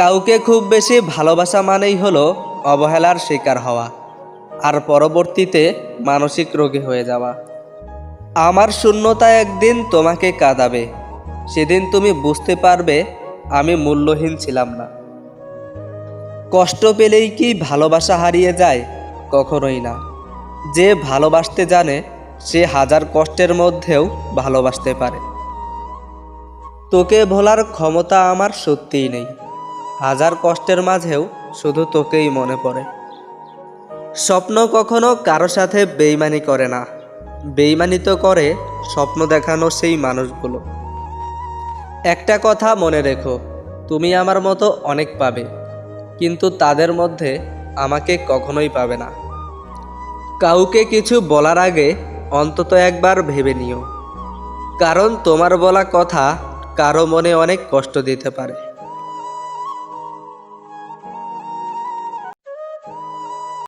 কাউকে খুব বেশি ভালোবাসা মানেই হলো অবহেলার শিকার হওয়া আর পরবর্তীতে মানসিক রোগী হয়ে যাওয়া। আমার শূন্যতা একদিন তোমাকে কাঁদাবে, সেদিন তুমি বুঝতে পারবে আমি মূল্যহীন ছিলাম না। কষ্ট পেলেই কি ভালোবাসা হারিয়ে যায় কখনোই না। যে ভালোবাসতে জানে, সে হাজার কষ্টের মধ্যেও ভালোবাসতে পারে। তোকে ভোলার ক্ষমতা আমার সত্যিই নেই। হাজার কষ্টের মাঝেও শুধু তোকেই মনে পড়ে। স্বপ্ন কখনো কারও সাথে বেইমানি করে না। বেইমানি তো করে স্বপ্ন দেখানো সেই মানুষগুলো। একটা কথা মনে রেখো, তুমি আমার মতো অনেক পাবে, কিন্তু তাদের মধ্যে আমাকে কখনোই পাবে না। কাউকে কিছু বলার আগে অন্তত একবার ভেবে নিও, কারণ তোমার বলা কথা কারও মনে অনেক কষ্ট দিতে পারে।